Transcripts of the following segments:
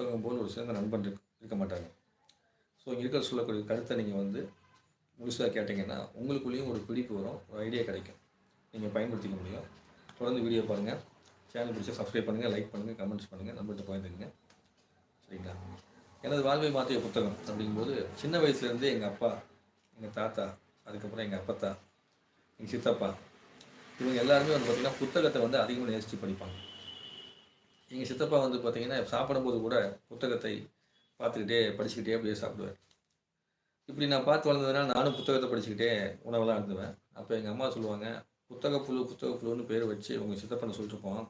புத்தகம் போல் ஒரு சிறந்த நண்பன் இருக்க இருக்க மாட்டாங்க. ஸோ இங்கே இருக்கிற சொல்லக்கூடிய கருத்தை நீங்கள் வந்து முழுசாக கேட்டிங்கன்னா உங்களுக்குள்ளேயும் ஒரு பிடிப்பு வரும் ஒரு ஐடியா கிடைக்கும். நீங்கள் பயன்படுத்திக்க முடியும். தொடர்ந்து வீடியோ பாருங்கள் சேனல் பிடிச்சா சப்ஸ்கிரைப் பண்ணுங்கள் லைக் பண்ணுங்கள் கமெண்ட்ஸ் பண்ணுங்கள் நம்மள்கிட்ட பகிர்ந்துக்குங்க. சரிங்களா? எனது வாழ்வை மாற்றிய புத்தகம் அப்படிங்கும்போது சின்ன வயசுலேருந்தே எங்கள் அப்பா எங்கள் தாத்தா அதுக்கப்புறம் எங்கள் அப்பத்தா எங்கள் சித்தப்பா இவங்க எல்லாருமே வந்து பார்த்திங்கன்னா புத்தகத்தை வந்து அதிகமாக நேசித்து படிப்பாங்க. எங்கள் சித்தப்பா வந்து பார்த்திங்கன்னா சாப்பிடும்போது கூட புத்தகத்தை பார்த்துக்கிட்டே படிச்சுக்கிட்டே அப்படியே சாப்பிடுவேன் இப்படி நான் பார்த்து வளர்ந்ததுனால நானும் புத்தகத்தை படிச்சுக்கிட்டே உணவெல்லாம் இருந்துவேன் அப்போ எங்கள் அம்மா சொல்லுவாங்க புத்தக புழு புத்தக புழுன்னு பேர் வச்சு உங்கள் சித்தப்பனை சொல்லிட்டுருப்போம்.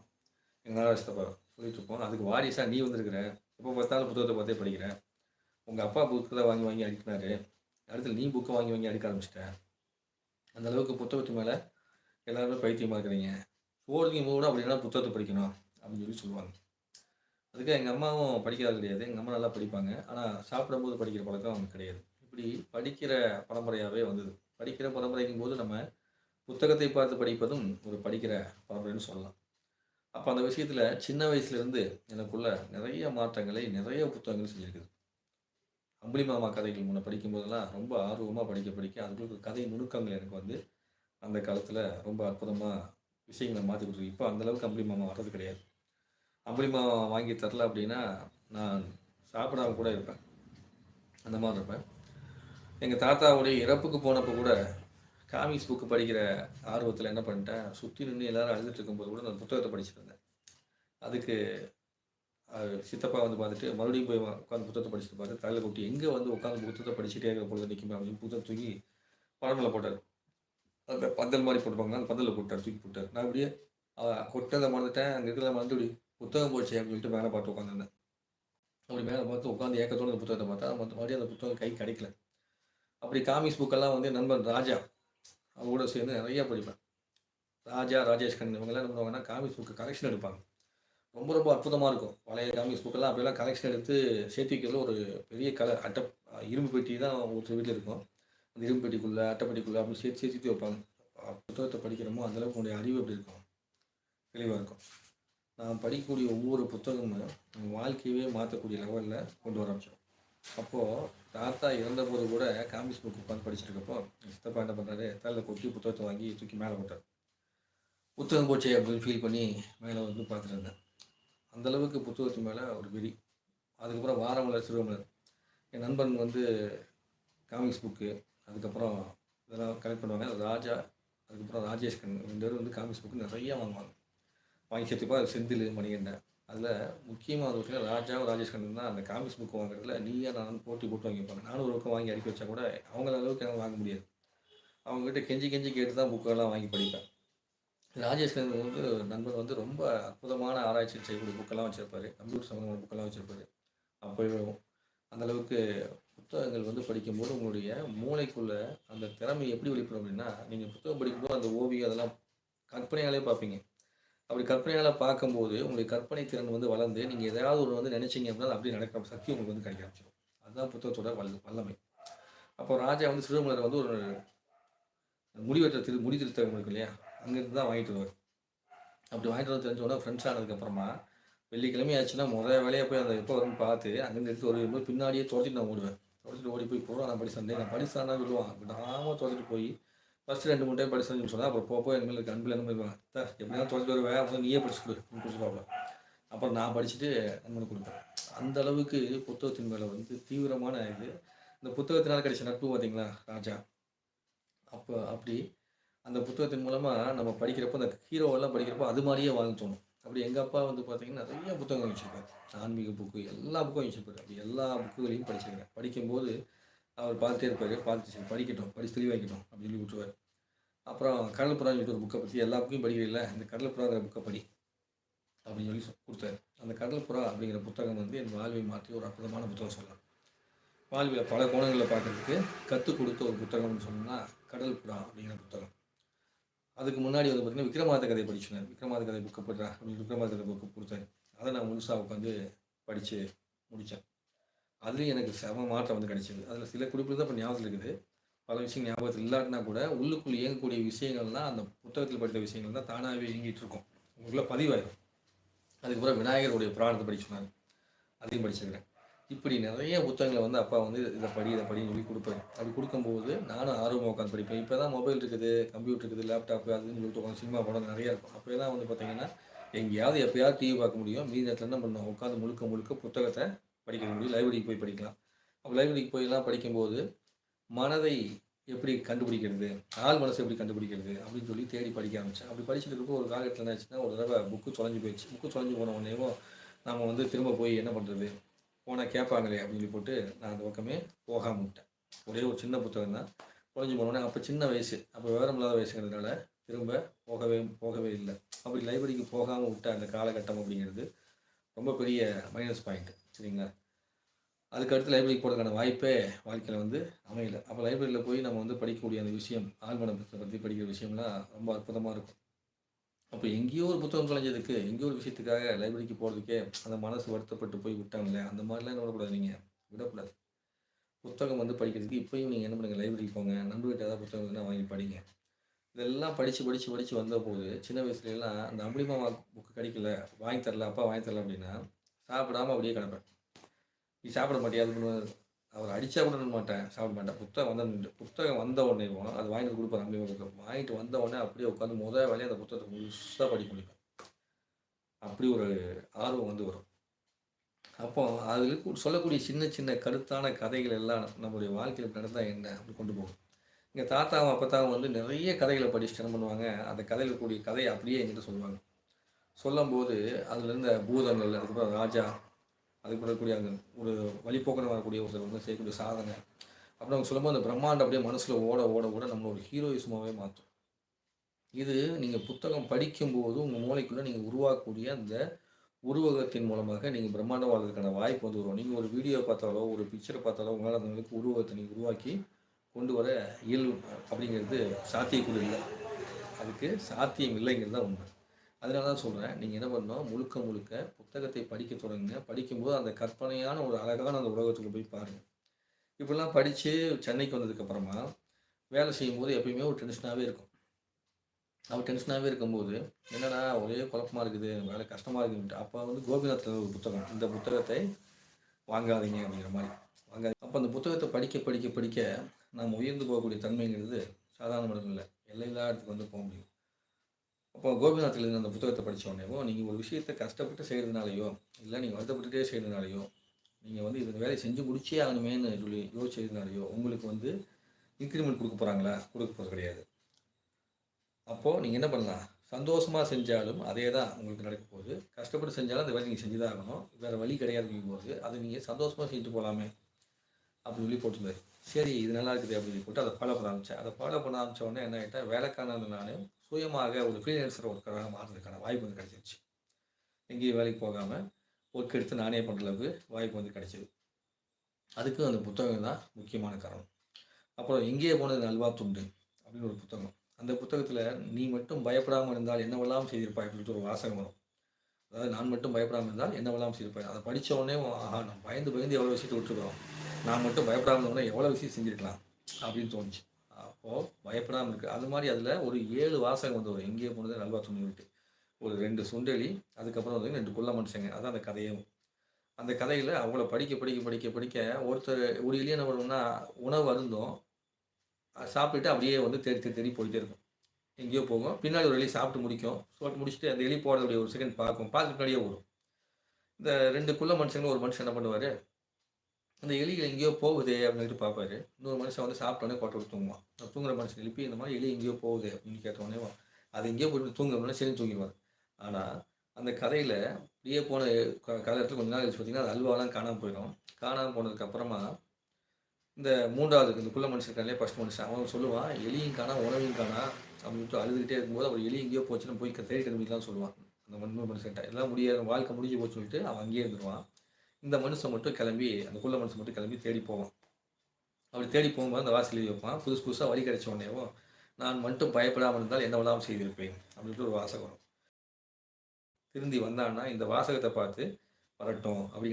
எங்கள் நாடா சித்தப்பா சொல்லிட்டுருப்போம். அதுக்கு வாரிசாக நீ வந்திருக்கிற எப்போ பார்த்தாலும் புத்தகத்தை பார்த்தே படிக்கிறேன் உங்கள் அப்பா புத்தகத்தை வாங்கி வாங்கி அடிக்கினாரு அடுத்து நீ புக்கை வாங்கி வாங்கி அடிக்க ஆரம்பிச்சிட்டேன் அந்த அளவுக்கு புத்தகத்து மேலே எல்லாருமே பைத்தியமாக இருக்கிறீங்க. போகிறதுக்கு கூட அப்படின்னா புத்தகத்தை படிக்கணும். அப்படின்னு சொல்லி சொல்லுவாங்க. அதுக்காக எங்கள் அம்மாவும் படிக்கிறது கிடையாது. எங்கள் அம்மா நல்லா படிப்பாங்க. ஆனால் சாப்பிடும்போது படிக்கிற பழக்கம் அவங்களுக்கு கிடையாது. இப்படி படிக்கிற பரம்பரையாகவே வந்தது. படிக்கிற பரம்பரைங்கும் போது நம்ம புத்தகத்தை பார்த்து படிப்பதும் ஒரு படிக்கிற பரம்பரைன்னு சொல்லலாம். அப்போ அந்த விஷயத்தில் சின்ன வயசுலேருந்து எனக்குள்ள நிறைய மாற்றங்களை நிறைய புத்தகங்கள் செஞ்சுருக்குது. அம்புலி மாமா கதைகள் முன்ன படிக்கும்போதெல்லாம் ரொம்ப ஆர்வமாக படிக்க படிக்க அதுக்குள்ள கதை நுணுக்கங்கள் எனக்கு வந்து அந்த காலத்தில் ரொம்ப அற்புதமாக விஷயங்களை மாற்றி கொடுத்துருக்கு. இப்போ அந்தளவுக்கு அம்புலி மாமா வர்றது கிடையாது. அம்புலி வாங்கி தரல அப்படின்னா நான் சாப்பிடாம கூட இருப்பேன். அந்த மாதிரி இருப்பேன். எங்கள் தாத்தாவுடைய இறப்புக்கு போனப்போ கூட காமிக்ஸ் புக்கு படிக்கிற ஆர்வத்தில் என்ன பண்ணிட்டேன்? சுற்றி நின்று எல்லாரும் அழுதுட்டு இருக்கும்போது கூட நான் புத்தகத்தை படிச்சுட்டு இருந்தேன். அதுக்கு சித்தப்பா வந்து பார்த்துட்டு மறுபடியும் போய் உட்காந்து புத்தகத்தை படிச்சுட்டு பார்த்து தலையில் கொட்டி எங்கே வந்து உட்காந்து புத்தகத்தை படிச்சுட்டே இருக்கிற பொழுது நிற்குமே அப்படின்னு புத்தகம் தூக்கி பழமில் போட்டார். அந்த பந்தல் மாதிரி போட்டுப்பாங்க அந்த பந்தலில் போட்டார் தூக்கி போட்டார். நான் அப்படியே கொட்டதை மறந்துட்டேன். அங்கே இருக்கிறத மறந்துடி புத்தகம் போச்சு அப்படின்னு சொல்லிட்டு மேலே பார்த்து உட்காந்துருந்தேன் அப்படி மேலே பார்த்து உட்காந்து ஏக்கத்தோடு அந்த புத்தகத்தை பார்த்தா மறுபடியும் அந்த புத்தகம் கை கிடைக்கல. அப்படி காமிக்ஸ் புக்கெல்லாம் வந்து நண்பன் ராஜா அவங்களோட சேர்ந்து நிறையா படிப்பேன். ராஜா ராஜேஷ் கண்ணன் இவங்கெல்லாம் என்ன பண்ணுவாங்கன்னா காமிக்ஸ் புக்கு கலெக்ஷன் எடுப்பாங்க. ரொம்ப ரொம்ப அற்புதமாக இருக்கும். பழைய காமிக்ஸ் புக்கெல்லாம் அப்படியெல்லாம் கலெக்ஷன் எடுத்து சேர்த்து வைக்கிறதுல ஒரு பெரிய கலை அட்டை இரும்பு பெட்டி தான் ஒருத்தர் வீட்டில் இருக்கும். அந்த இரும்பு பெட்டிக்குள்ளே அட்டைப்பெட்டிக்குள்ளே அப்படி சேர்த்து சேர்த்து வைப்பாங்க. புத்தகத்தை படிக்கிறோமோ அந்தளவுக்கு உங்களுடைய அறிவு எப்படி இருக்கும். தெளிவாக இருக்கும். நான் படிக்கக்கூடிய ஒவ்வொரு புத்தகமும் வாழ்க்கையவே மாற்றக்கூடிய லெவலில் கொண்டு வர ஆரம்பிச்சோம். அப்போது தாத்தா இறந்தபோது கூட காமிக்ஸ் புக் உட்காந்து படிச்சிருக்கப்போ சித்தப்பா என்ன பண்ணுறாரு தலையில் கொட்டி புத்தகத்தை வாங்கி தூக்கி மேலே போட்டார். புத்தகம் போச்சே அப்படின்னு ஃபீல் பண்ணி மேலே வந்து பார்த்துருந்தேன் அந்தளவுக்கு புத்தகத்து மேலே ஒரு விரி அதுக்கப்புறம் வாரமலர் சிறுவமலர் என் நண்பன் வந்து காமிக்ஸ் புக்கு அதுக்கப்புறம் இதெல்லாம் கலெக்ட் பண்ணுவாங்க. ராஜா அதுக்கப்புறம் ராஜேஷ் கண் ரெண்டு பேரும் வந்து காமிக்ஸ் புக்கு நிறையா வாங்குவாங்க. வாங்கி சேர்த்துப்பா செந்தில் மணிகண்டன் அதில் முக்கியமாக அது பார்த்தீங்கன்னா ராஜாவும் ராஜேஷ் கண்ணன் தான் அந்த காமிக்ஸ் புக் வாங்குறதுல நீயா நான் போட்டி போட்டு வாங்கிப்பாங்க நானும் ஒரு பக்கம் வாங்கி அடிக்க வச்சா கூட அவங்கள அளவுக்கு என்னால் வாங்க முடியாது. அவங்ககிட்ட கெஞ்சி கெஞ்சி கேட்டு தான் புக்கெல்லாம் வாங்கி படிப்பேன். ராஜேஷ் கண்ணன் வந்து நண்பர் வந்து ரொம்ப அற்புதமான ஆராய்ச்சி செய்யக்கூடிய புக்கெல்லாம் வச்சுருப்பாரு. கம்ப்யூட்டர் சம்மந்தமான புக்கெல்லாம் வச்சுருப்பாரு. அப்போ அந்தளவுக்கு புத்தகங்கள் வந்து படிக்கும்போது உங்களுடைய மூளைக்குள்ளே அந்த திறமை எப்படி வெளிப்படும் அப்படின்னா நீங்கள் புத்தகம் படிக்கும்போது அந்த ஓவியம் அதெல்லாம் கற்பனையாலே பார்ப்பீங்க. அப்படி கற்பனையால் பார்க்கும்போது உங்களுடைய கற்பனை திறன் வந்து வளர்ந்து நீங்கள் எதாவது ஒரு வந்து நினச்சிங்க அப்படின்னா அப்படி நடக்கிற சக்தி உங்களுக்கு வந்து கிடைக்க ஆரம்பிச்சிடும். அதுதான் புத்தகத்தோட வல் வல்லமை. அப்போ ராஜா வந்து சிறுமலரை வந்து ஒரு முடிவற்ற திரு முடி திருத்தகம் இருக்கு இல்லையா? அங்கேருந்து தான் வாங்கிட்டு வருவார். அப்படி வாங்கிட்டு வந்து தெரிஞ்சோடனே ஃப்ரெண்ட்ஸ் ஆனதுக்கப்புறமா வெள்ளிக்கிழமை ஆச்சுன்னா முதல் வேலையை போய் அந்த எப்போ வரும்னு பார்த்து அங்கேருந்து எடுத்து ஒரு பின்னாடியே துரத்திட்டு நான் ஓடுவேன். துரத்திட்டு ஓடி போய் போடுவேன் நான் படிச்சேன் நான் படிச்சானா விடுவான் விடாமல் துரத்திட்டு போய் ஃபஸ்ட்டு ரெண்டு மூணு டைம் படிச்சு சொன்னால் அப்புறம் போக என் மேலே அன்பில் என்ன பண்ணுவாங்க சார் எப்படியாவது தொலைச்சிட்டு வருவேன் அப்புறம் நீயே படிச்சு கொடு கொடுத்துருவாங்க அப்புறம் நான் படிச்சுட்டு நண்பனுக்கு கொடுப்பேன். அந்த அளவுக்கு புத்தகத்தின் மேலே வந்து தீவிரமான இது. இந்த புத்தகத்தினால் கிடைச்ச நட்பு பார்த்தீங்களா ராஜா? அப்போ அப்படி அந்த புத்தகத்தின் மூலமாக நம்ம படிக்கிறப்போ அந்த ஹீரோவெல்லாம் படிக்கிறப்போ அது மாதிரியே வாழ்ந்து தோணும். அப்படி எங்கள் அப்பா வந்து பார்த்தீங்கன்னா நிறைய புத்தகங்கள் வச்சுருப்பார் ஆன்மீக புக்கு எல்லா புக்கும் வச்சுருப்பாரு. அப்படி எல்லா புக்குகளையும் படிச்சிருக்கேன் படிக்கும்போது அவர் பார்த்துட்டே இருப்பார் பார்த்து சரி படிக்கட்டும் படித்து தெளிவாக்கட்டும் அப்படின்னு சொல்லி விட்டுருவார். அப்புறம் கடல் சொல்லிட்டு ஒரு புக்கை பற்றி எல்லா புக்கையும் படிக்கிறீங்கள இந்த கடல் புறாங்கிற புக்கை படி அப்படின்னு சொல்லி கொடுத்தாரு. அந்த கடல் புறா அப்படிங்கிற புத்தகம் வந்து என் வாழ்வை மாற்றி ஒரு அற்புதமான புத்தகம் சொல்லலாம். வாழ்வில் பல கோணங்களில் பார்க்குறதுக்கு கற்றுக் கொடுத்த ஒரு புத்தகம்னு சொன்னால் கடல் புறா அப்படிங்கிற புத்தகம். அதுக்கு முன்னாடி வந்து பார்த்திங்கன்னா விக்ரமாத கதை படிச்சுனார் விக்ரமாத கதை புக்கை படுறா அப்படின்னு விக்ரமாத கதை புக்கு கொடுத்தாரு. அதை நான் முழுசாக உட்காந்து படித்து முடித்தேன் அதுலேயும் எனக்கு செம மாற்றம் வந்து கிடைச்சிது. அதில் சில குறிப்பில் தான் இப்போ ஞாபகத்தில் இருக்குது. பல விஷயம் ஞாபகத்தில் இல்லாட்டினா கூட உள்ளுக்குள் இயங்கக்கூடிய விஷயங்கள்லாம் அந்த புத்தகத்தில் படித்த விஷயங்கள் தான் தானாகவே இயங்கிட்டு இருக்கும். உங்களுக்குள்ள பதிவாயிடும் அதுக்கப்புறம் விநாயகருடைய புராணத்தை படிக்க சொன்னாங்க அதையும் படிச்சிருக்கிறேன். இப்படி நிறைய புத்தகங்களை வந்து அப்பா வந்து இதை படி இதை படின்னு சொல்லி கொடுப்பாரு. அப்படி கொடுக்கும்போது நானும் ஆர்வமாக உட்காந்து படிப்பேன். இப்போ தான் மொபைல் இருக்குது கம்ப்யூட்டர் இருக்குது லேப்டாப் அதுன்னு சொல்லிட்டு உட்காந்து சினிமா படம் நிறையா இருக்கும். அப்போ தான் வந்து பார்த்தீங்கன்னா எங்கேயாவது எப்போயாவது டிவி பார்க்க முடியும். மீதி நேரத்தில் என்ன பண்ணோம் உட்காந்து முழுக்க முழுக்க புத்தகத்தை படிக்க முடியும் லைப்ரரிக்கு போய் படிக்கலாம். அப்போ லைப்ரரிக்கு போயெல்லாம் படிக்கும்போது மனதை எப்படி கண்டுபிடிக்கிறது? ஆள் மனசை எப்படி கண்டுபிடிக்கிறது? அப்படின்னு சொல்லி தேடி படிக்க ஆரம்பித்தேன் அப்படி படிச்சுட்டு இருக்க ஒரு காலகட்டத்தில் என்ன ஆச்சுன்னா ஒரு தடவை புக்கு தொலைஞ்சு போயிடுச்சு. புக்கு தொலைஞ்சு போன உடனேவும் நம்ம வந்து திரும்ப போய் என்ன பண்ணுறது போனால் கேட்பாங்களே அப்படின்னு சொல்லி போட்டு நான் அந்த பக்கமே போகாம விட்டேன். ஒரே ஒரு சின்ன புத்தகம் தான். தொலைஞ்சு போனோடனே அப்போ சின்ன வயசு. அப்போ விவரம் இல்லாத வயசுங்கிறதுனால திரும்ப போகவே போகவே இல்லை. அப்படி லைப்ரரிக்கு போகாமல் விட்ட அந்த காலகட்டம் அப்படிங்கிறது ரொம்ப பெரிய மைனஸ் பாயிண்ட் சரிங்களா? அதுக்கு அடுத்து லைப்ரரிக்கு போகிறதுக்கான வாய்ப்பே வாழ்க்கையில் வந்து அமையல. அப்போ லைப்ரரியில் போய் நம்ம வந்து படிக்கக்கூடிய அந்த விஷயம் ஆழ்மன புத்தகத்தை பற்றி படிக்கிற விஷயம்லாம் ரொம்ப அற்புதமாக இருக்கும். அப்போ எங்கேயோ ஒரு புத்தகம் தொலைஞ்சதுக்கு எங்கேயோ ஒரு விஷயத்துக்காக லைப்ரரிக்கு போகிறதுக்கே அந்த மனசு வருத்தப்பட்டு போய் விட்டாங்களே அந்த மாதிரிலாம் என்ன விடக்கூடாது நீங்கள் விடக்கூடாது. புத்தகம் வந்து படிக்கிறதுக்கு இப்போயும் நீங்கள் என்ன பண்ணுங்கள் லைப்ரரிக்கு போங்க. நண்பர்கிட்ட ஏதாவது புத்தகம் இருந்தால் வாங்கி படிங்க. இதெல்லாம் படித்து படித்து படித்து வந்த போது சின்ன வயசுலலாம் அந்த அம்பளிமா புக்கு கிடைக்கல வாங்கி தரல அப்பா வாங்கி தரல அப்படின்னா சாப்பிடாம அப்படியே கிடப்பேன். நீ சாப்பிட மாட்டியா? அது பண்ணுவார். அவர் அடித்தா கூட மாட்டேன். சாப்பிட மாட்டேன். புத்தகம் வந்த புத்தகம் வந்த உடனே அது வாங்கிட்டு கொடுப்பாரு அம்பளிமா வாங்கிட்டு வந்த உடனே அப்படியே உட்காந்து முதல் வேலையை அந்த புத்தகத்தை முழுசாக படிக்க முடிப்பேன் அப்படி ஒரு ஆர்வம் வந்து வரும். அப்போ அதில் சொல்லக்கூடிய சின்ன சின்ன கருத்தான கதைகள் எல்லாம் நம்மளுடைய வாழ்க்கையில் நடந்தால் என்ன? அப்படி கொண்டு போகும். எங்கள் தாத்தாவும் அப்பத்தாவும் வந்து நிறைய கதைகளை படிச்சுட்டு என்ன பண்ணுவாங்க? அந்த கதையில் கூடிய கதையை அப்படியே என்கிட்ட சொல்லுவாங்க. சொல்லும்போது அதில் இருந்த பூதங்கள் அதுக்கப்புறம் ராஜா அதுக்கு வரக்கூடிய அந்த ஒரு வழிபோக்கன வரக்கூடிய ஒருத்தர் வந்து செய்யக்கூடிய சாதனை. அப்புறம் அவங்க சொல்லும்போது அந்த பிரம்மாண்டம் அப்படியே மனசில் ஓட ஓட ஓட நம்மளை ஒரு ஹீரோயிசமாகவே மாற்றும். இது நீங்கள் புத்தகம் படிக்கும்போது உங்கள் மூளைக்குள்ளே நீங்கள் உருவாக்கக்கூடிய அந்த உருவகத்தின் மூலமாக நீங்கள் பிரம்மாண்டம் வாழ்றதுக்கான வாய்ப்பு வந்து வரும். நீங்கள் ஒரு வீடியோ பார்த்தாலோ ஒரு பிக்சரை பார்த்தாலோ உங்களால் அந்த அளவுக்கு உருவகத்தை நீங்கள் உருவாக்கி கொண்டு வர இயல்பு அப்படிங்கிறது சாத்தியக்கூட இல்லை. அதுக்கு சாத்தியம் இல்லைங்கிறது தான் உண்மை. அதனால தான் சொல்கிறேன் நீங்கள் என்ன பண்ணணும் முழுக்க முழுக்க புத்தகத்தை படிக்க தொடங்குங்க. படிக்கும்போது அந்த கற்பனையான ஒரு அழகான அந்த உலகத்துக்கு போய் பாருங்கள் இப்படிலாம் படித்து சென்னைக்கு வந்ததுக்கப்புறமா வேலை செய்யும்போது எப்பயுமே ஒரு டென்ஷனாகவே இருக்கும். அவர் டென்ஷனாகவே இருக்கும்போது என்னடா ஒரே குழப்பமாக இருக்குது வேலை கஷ்டமாக இருக்குன்ட்டு அப்போ வந்து கோபிநாத்தில் ஒரு புத்தகம் இந்த புத்தகத்தை வாங்காதீங்க அப்படிங்கிற மாதிரி. வாங்காது அப்போ அந்த புத்தகத்தை படிக்க படிக்க படிக்க நாம் உயர்ந்து போகக்கூடிய தன்மைங்கிறது சாதாரண மனிதன் இல்லை. எல்லையில்லா இடத்துக்கு வந்து போக முடியும். அப்போ கோபிநாத்தில் இருந்த அந்த புத்தகத்தை படித்த உடனேவோ நீங்கள் ஒரு விஷயத்தை கஷ்டப்பட்டு செய்கிறதுனாலையோ இல்லை நீங்கள் வருத்தப்பட்டுட்டே செய்கிறதுனாலையோ நீங்கள் வந்து இந்த வேலையை செஞ்சு முடிச்சே ஆகணுமேன்னு சொல்லி யோசிச்சதுனாலையோ உங்களுக்கு வந்து இன்க்ரிமெண்ட் கொடுக்க போகிறாங்களா கொடுக்க போகிறது கிடையாது. அப்போது நீங்கள் என்ன பண்ணலாம்? சந்தோஷமாக செஞ்சாலும் அதே தான் உங்களுக்கு நடக்க போகுது. கஷ்டப்பட்டு செஞ்சாலும் அந்த வேலை நீங்கள் செஞ்சு தான் ஆகணும். வேறு வழி கிடையாதுங்கும் போது அதை நீங்கள் சந்தோஷமாக செஞ்சுட்டு போகலாமே அப்படின்னு சொல்லி போட்டுருந்தாரு. சரி இது நல்லா இருக்குது அப்படின்னு போட்டு அதை ஃபாலோ பண்ண ஆரம்பித்தேன் அதை ஃபாலோ பண்ண ஆரம்பித்த உடனே என்ன ஆகிட்டேன் வேலைக்கான நான் சுயமாக ஒரு ஃப்ரீலான்சர் ஒர்க்கராக மாறுறதுக்கான வாய்ப்பு வந்து கிடைச்சிருச்சு. எங்கேயும் வேலைக்கு போகாமல் ஒர்க் எடுத்து நானே பண்ணுற அளவுக்கு வாய்ப்பு வந்து கிடைச்சிது. அதுக்கு அந்த புத்தகம் தான் முக்கியமான காரணம். அப்புறம் எங்கேயே போனது நல்வா துண்டு அப்படின்னு ஒரு புத்தகம். அந்த புத்தகத்தில் நீ மட்டும் பயப்படாமல் இருந்தால் என்னவெல்லாம் செய்திருப்பாய் அப்படின்ட்டு ஒரு வாசகம் வரும். அதாவது நான் மட்டும் பயப்படாமல் இருந்தால் என்னவெல்லாம் செய்திருப்பாய்? அதை படித்த உடனே ஆஹா நான் பயந்து பயந்து எவ்வளோ விஷயத்தை விட்டுருக்கோம் நான் மட்டும் பயப்படாமல் இருந்தோம்னா எவ்வளோ விஷயம் செஞ்சுருக்கலாம்? அப்படின்னு தோணுச்சு. அப்போது பயப்படாமல் இருக்குது அது மாதிரி அதில் ஒரு ஏழு வாசகம் வந்து வரும். எங்கேயே போனது நல்வா துணிவிட்டு ஒரு ரெண்டு சுண்டலி அதுக்கப்புறம் வந்து ரெண்டு குள்ள மனுஷங்க அதான் அந்த கதையும் அந்த கதையில் அவ்வளோ படிக்க படிக்க படிக்க படிக்க ஒருத்தர் ஒரு எளிய என்ன பண்ணுவோம்னா உணவு அருந்தும். சாப்பிட்டுட்டு அப்படியே வந்து தேடி தேடி தேடி போயிட்டே இருக்கும். எங்கேயோ போகும். பின்னாடி ஒரு எலி சாப்பிட்டு முடிக்கும். சாப்பிட்டு முடிச்சுட்டு அந்த எலி போடுறதுடைய ஒரு செகண்ட் பார்க்கும். பார்த்து முன்னாடியே வரும் இந்த ரெண்டு குள்ள மனுஷங்க ஒரு மனுஷன் என்ன பண்ணுவார்? அந்த எலிகள் எங்கேயோ போகுதே அப்படின்னு பார்ப்பாரு. இன்னொரு மனுஷன் வந்து சாப்பிட்டோன்னே கொட்டை விட்டு தூங்குவான். தூங்குற மனுஷன் எழுப்பி இந்த மாதிரி எலி எங்கேயோ போகுது அப்படின்னு கேட்டோடனே அது எங்கேயோ போயிட்டு தூங்குறோம்னா சரி தூங்கிடுவார். ஆனால் அந்த கதையில் இப்படியே போன கதை இடத்துல கொஞ்ச நாள் கழிச்சு பார்த்தீங்கன்னா அது அல்வாலாம் காணாமல் போயிடும். காணாமல் போனதுக்கப்புறமா இந்த மூன்றாவது இந்த குள்ள மனுஷன் இருக்காங்களே ஃபஸ்ட் மனுஷன் அவன் சொல்லுவான் எலியும் காணா உணவையும் காணா அப்படின்ட்டு அழுதுகிட்டே இருக்கும்போது அவர் எலி எங்கேயோ போச்சுன்னு போய் தேடி கிளம்பிக்கலாம் சொல்லுவான். அந்த மண்மை மனுஷன்ட்ட எல்லாம் முடியாது வாழ்க்கை முடிஞ்சு போச்சு சொல்லிட்டு அவன் அங்கேயே இருந்துருவான். இந்த மனுஷன் மட்டும் கிளம்பி அந்த குள்ள மனுஷன் மட்டும் கிளம்பி தேடி போவான். அப்படி தேடி போகும்போது அந்த வாசல் வைப்பான். புதுசு புதுசாக வழி கிடைச்ச உடனேவும் நான் மட்டும் பயப்படாமல் இருந்தால் என்னவெல்லாம் செய்திருப்பேன்? அப்படின்ட்டு ஒரு வாசகம் வரும். திருந்தி வந்தான்னா இந்த வாசகத்தை பார்த்து வரட்டும். அப்படி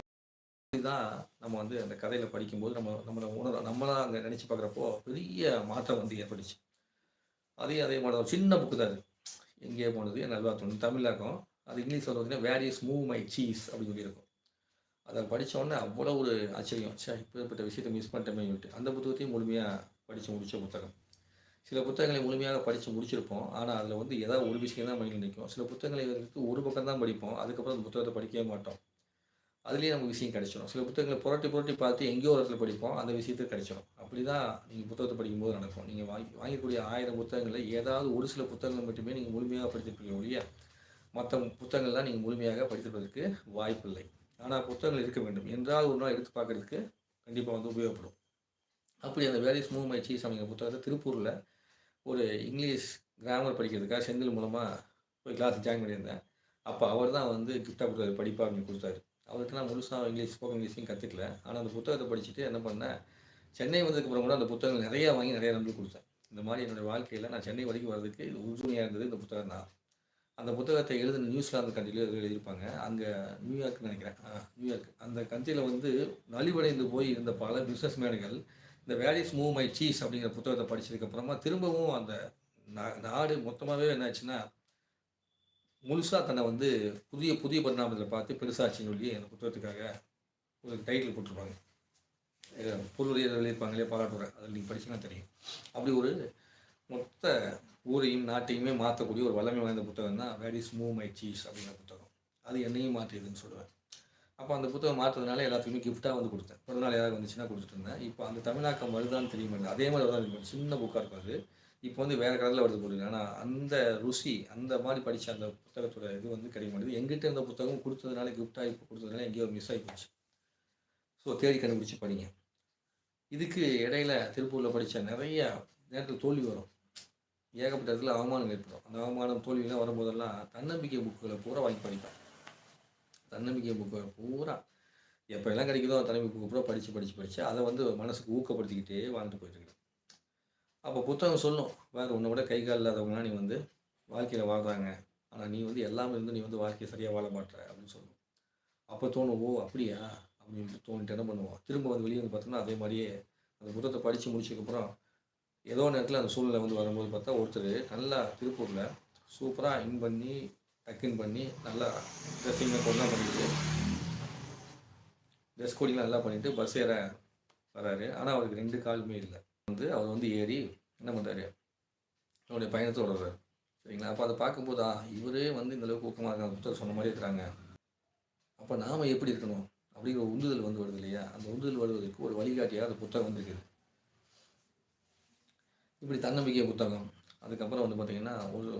தான் நம்ம வந்து அந்த கதையில் படிக்கும்போது நம்ம நம்மளை உணர நம்மளாம் அங்கே நினச்சி பார்க்குறப்போ பெரிய மாற்றம் வந்து ஏற்பட்டுச்சு. அதே அதே மாதிரி ஒரு சின்ன புக்கு தான் அது. எங்கேயே போனது நல்லா தோணும் தமிழாக்கம் அது இங்கிலீஷில் வந்து பார்த்தீங்கன்னா வேரியஸ் மூவ் மை சீஸ் அப்படின்னு சொல்லியிருக்கும். அதை படித்த உடனே அவ்வளோ ஒரு ஆச்சரியம். சே இப்படிப்பட்ட விஷயத்தை மிஸ் பண்ணிட்டோமே சொல்லிட்டு. அந்த புத்தகத்தையும் முழுமையாக படித்து முடித்த புத்தகம். சில புத்தகங்களை முழுமையாக படித்து முடிச்சிருப்போம். ஆனால் அதில் வந்து ஏதாவது ஒரு விஷயம் தான் மைண்டில் நிற்கும். சில புத்தகங்களை வந்து ஒரு பக்கம் தான் படிப்போம். அதுக்கப்புறம் அந்த புத்தகத்தை படிக்கவே மாட்டோம். அதுலேயே நமக்கு விஷயம் கிடைச்சிடும் சில புத்தகங்களை புரட்டி புரட்டி பார்த்து எங்கேயோ ஒரு இடத்துல படிப்போம். அந்த விஷயத்தை கிடைச்சிடும் அப்படி தான் நீங்கள் புத்தகத்தை படிக்கும்போது நடக்கும். நீங்கள் வாங்கி வாங்கக்கூடிய ஆயிரம் புத்தகங்களில் ஏதாவது ஒரு சில புத்தகங்கள் மட்டுமே நீங்கள் முழுமையாக படித்திருப்பீங்க ஒழிய மற்ற புத்தகங்கள்லாம் நீங்கள் முழுமையாக படித்திருப்பதற்கு வாய்ப்பில்லை. ஆனால் புத்தகங்கள் இருக்க வேண்டும். என்றால் ஒரு நாள் எடுத்து பார்க்கறதுக்கு கண்டிப்பாக வந்து உபயோகப்படும். அப்படி அந்த வேரிஸ் மூவ் மை சீஸ் அப்படிங்கிற புத்தகத்தை திருப்பூரில் ஒரு இங்கிலீஷ் கிராமர் படிக்கிறதுக்காக செந்தில் மூலமாக போய் கிளாஸ் ஜாயின் பண்ணியிருந்தேன். அப்போ அவர் தான் வந்து கிஃப்டாக கொடுத்தாரு படிப்பா அப்படின்னு கொடுத்தாரு. அவருக்கு நான் முழுசாக இங்கிலீஷ் ஸ்போக்கன் இங்கிலீஷையும் கற்றுக்கல ஆனால் அந்த புத்தகத்தை படிச்சுட்டு என்ன பண்ணேன் சென்னை வந்ததுக்கப்புறம் கூட அந்த புத்தகங்கள் நிறையா வாங்கி நிறையா நம்பி கொடுத்தேன். இந்த மாதிரி என்னுடைய வாழ்க்கையில் நான் சென்னை வரைக்கும் வர்றதுக்கு இது உறுதுணையாக இருந்தது இந்த புத்தகம் தான். அந்த புத்தகத்தை எழுதின நியூசிலாந்து கண்ட்ரியில் எழுதியிருப்பாங்க. அங்கே நியூயார்க்னு நினைக்கிறேன். நியூயார்க் அந்த கண்ட்ரியில் வந்து நலிவடைந்து போய் இருந்த பல பிஸ்னஸ் மேனுகள் இந்த வேலிஸ் மூவ் மை சீஸ் அப்படிங்கிற புத்தகத்தை படிச்சதுக்கப்புறமா திரும்பவும் அந்த நா- நாடு மொத்தமாகவே என்னாச்சுன்னா முழுசாக தன்னை வந்து புதிய புதிய பரிணாமத்தில் பார்த்து பெருசாச்சுன்னு சொல்லி அந்த புத்தகத்துக்காக ஒரு டைட்டில் போட்டிருப்பாங்க. பொருளுடைய எழுதியிருப்பாங்களே பாராட்டுறேன் அதில் நீங்கள் படிச்சுன்னா தெரியும். அப்படி ஒரு மொத்த ஊரையும் நாட்டையுமே மாற்றக்கூடிய ஒரு வல்லமை வாய்ந்த புத்தகம் தான் where is move my cheese அப்படிங்கிற புத்தகம். அது என்னையும் மாற்றிடுதுன்னு சொல்லுவேன். அப்போ அந்த புத்தகம் மாற்றதுனால எல்லாத்துக்குமே கிஃப்ட்டாக வந்து கொடுத்தேன். பிறந்த நாள் யாராவது வந்துச்சுன்னா கொடுத்துட்டு இருந்தேன். இப்போ அந்த தமிழாக்கம் வருதான்னு தெரிய மாட்டேங்குது அதே மாதிரி தான் சின்ன புக்காக இருக்கும் அது. இப்போ வந்து வேறு கலரில் வருது போடுங்க ஆனால் அந்த ருசி அந்த மாதிரி படித்த அந்த புத்தகத்தோட இது வந்து கிடைக்க மாட்டேது எங்கிட்ட இருந்த புத்தகம் கொடுத்ததுனால கிஃப்டாக இப்போ கொடுத்ததுனால எங்கேயோ மிஸ் ஆகி போச்சு. ஸோ தேடி கண்டுபிடிச்சி படிங்க. இதுக்கு இடையில திருப்பூரில் படித்த நிறைய நேரத்தில் தோல்வி வரும். ஏகப்பட்ட இடத்துல அவமானம் ஏற்படும். அந்த அவமானம் தோல்வியெல்லாம் வரும்போதெல்லாம் தன்னம்பிக்கை புக்குகளை பூரா வாங்கி படிப்பேன். தன்னம்பிக்கை புக்கை பூரா. எப்போ எல்லாம் கிடைக்குதோ தன்னம்பிக்கை புக்கு பூரா படித்து படித்து படித்து அதை வந்து மனசுக்கு ஊக்கப்படுத்திக்கிட்டே வாழ்ந்துட்டு போயிட்டு அப்போ புத்தகம் சொல்லும். வேறு உன்னை விட கை கால் இல்லாதவங்களாம் நீ வந்து வாழ்க்கையில் வாழ்கிறாங்க ஆனால் நீ வந்து எல்லாமே இருந்து நீ வந்து வாழ்க்கையை சரியாக வாழ மாட்ற அப்படின்னு சொல்லுவோம் அப்போ தோணும் ஓ அப்படியா? அப்படின்னு தோணிட்டு என்ன பண்ணுவோம் திரும்ப வந்து வெளியே வந்து பார்த்தோம்னா அதே மாதிரியே அந்த புத்தகத்தை படித்து முடிச்சதுக்கப்புறம் ஏதோ நேரத்தில் அந்த சூழ்நிலை வந்து வரும்போது பார்த்தா ஒருத்தர் நல்லா திருப்பூரில் சூப்பராக இன் பண்ணி டக்கின் பண்ணி நல்லா ட்ரெஸ்ஸிங்லாம் கொண்டா பண்ணிட்டு ட்ரெஸ் கோடிங்லாம் நல்லா பண்ணிவிட்டு பஸ் ஏற வராரு. ஆனால் அவருக்கு ரெண்டு காலுமே இல்லை. வந்து அவர் வந்து ஏறி என்ன பண்ணுறாரு அவருடைய பயணத்தை தொடர்றாரு. சரிங்களா? அப்போ அதை பார்க்கும்போது ஆ இவரே வந்து இந்த அளவுக்கு ஊக்கமாக இருக்காங்க புத்தகம் சொன்ன மாதிரி இருக்கிறாங்க. அப்போ நாம் எப்படி இருக்கணும்? அப்படிங்கிற உந்துதல் வந்து வருது இல்லையா? அந்த உந்துதல் வருவதற்கு ஒரு வழிகாட்டியாக அந்த புத்தகம் வந்திருக்குது. இப்படி தன்னம்பிக்கை புத்தகம். அதுக்கப்புறம் வந்து பார்த்திங்கன்னா ஒரு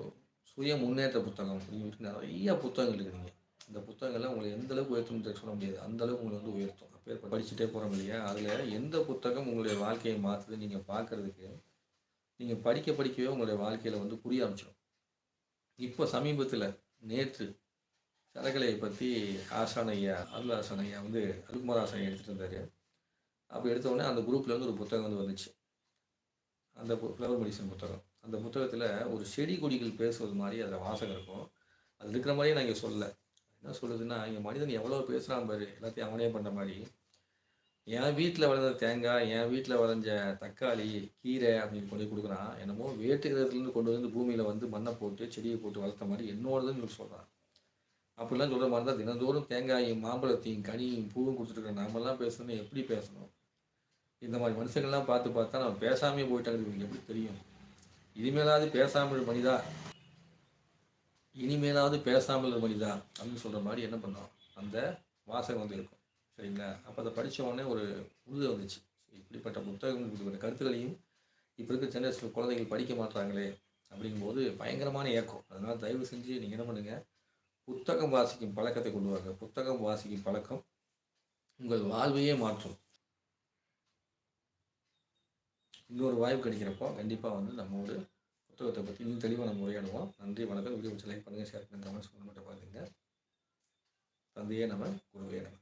சுய முன்னேற்ற புத்தகம். இப்படி நிறைய புத்தகங்கள் இருக்குதுங்க. இந்த புத்தகங்கள்லாம் உங்களை எந்த அளவுக்கு உயர்த்தும் சொல்ல முடியாது. அந்த அளவுக்கு உங்களை வந்து உயர்த்தும். அப்போ படிச்சுட்டே போகிறோம் இல்லையா? அதில் எந்த புத்தகம் உங்களுடைய வாழ்க்கையை மாற்றுது நீங்கள் பார்க்குறதுக்கு நீங்கள் படிக்க படிக்கவே உங்களுடைய வாழ்க்கையில் வந்து புரிய ஆரம்பிச்சிடும். இப்போ சமீபத்தில் நேற்று சரகலையை பற்றி ஆசான் ஐயா அருள் ஆசான் ஐயா வந்து அருள்குமார் ஆசான் ஐயா எடுத்துகிட்டு இருந்தார் அப்போ எடுத்த உடனே அந்த குரூப்பில் வந்து ஒரு புத்தகம் வந்து வந்துச்சு. அந்த ஃப்ளவர் மெடிசன் புத்தகம். அந்த புத்தகத்தில் ஒரு செடி கொடிகள் பேசுவது மாதிரி அதில் வாசகம் இருக்கும். அது இருக்கிற மாதிரியே நான் இங்கே சொல்லலை. என்ன சொல்லுதுன்னா இங்கே மனிதன் எவ்வளோ பேசுகிறான் பாரு எல்லாத்தையும் அவனே பண்ணுற மாதிரி. என் வீட்டில் வளர்ந்த தேங்காய் என் வீட்டில் வளைஞ்ச தக்காளி கீரை அப்படின்னு கொண்டு கொடுக்குறான். என்னமோ வேட்டுக்கிறதுலேருந்து கொண்டு வந்து பூமியில் வந்து மண்ணை போட்டு செடியை போட்டு வளர்த்த மாதிரி என்னோடதுன்னு சொல்கிறான் அப்படிலாம் சொல்கிற மாதிரி தான் தினந்தோறும் தேங்காயும் மாம்பழத்தையும் கனியும் பூவும் கொடுத்துருக்குறேன் நாமெல்லாம் பேசணும் எப்படி பேசணும்? இந்த மாதிரி மனுஷங்கள்லாம் பார்த்து பார்த்தா நம்ம பேசாமே போயிட்டாங்க எப்படி தெரியும்? இனிமேலாவது பேசாமல் மனிதா? இனிமேலாவது பேசாமல் மனிதா? அப்படின்னு சொல்கிற மாதிரி என்ன பண்ணோம் அந்த வாசகம் வந்து இருக்கும். சரிங்களா? அப்போ அதை படித்த உடனே ஒரு உறுதி வந்துச்சு. இப்படிப்பட்ட புத்தகங்கள் இப்படிப்பட்ட கருத்துக்களையும் இப்போ இருக்க ஜெனரேஷன் குழந்தைகள் படிக்க மாட்டாங்களே அப்படிங்கும்போது பயங்கரமான ஏக்கம். அதனால் தயவு செஞ்சு நீங்கள் என்ன பண்ணுங்கள் புத்தகம் வாசிக்கும் பழக்கத்தை கொண்டு வாங்க. புத்தகம் வாசிக்கும் பழக்கம் உங்கள் வாழ்வையே மாற்றும். இன்னொரு வாய்ப்பு கிடைக்கிறப்போ கண்டிப்பாக வந்து நம்மோடு புத்தகத்தை பற்றி இன்னும் தெளிவாக நம்ம உரையாடுவோம். நன்றி வணக்கம். வீடியோ லைக் பண்ணுங்கள் ஷேர் பண்ணுங்கள் கமெண்ட்ஸ் பண்ண மட்டும் பார்த்துங்க தந்தையே நம்ம குருவே நம்ம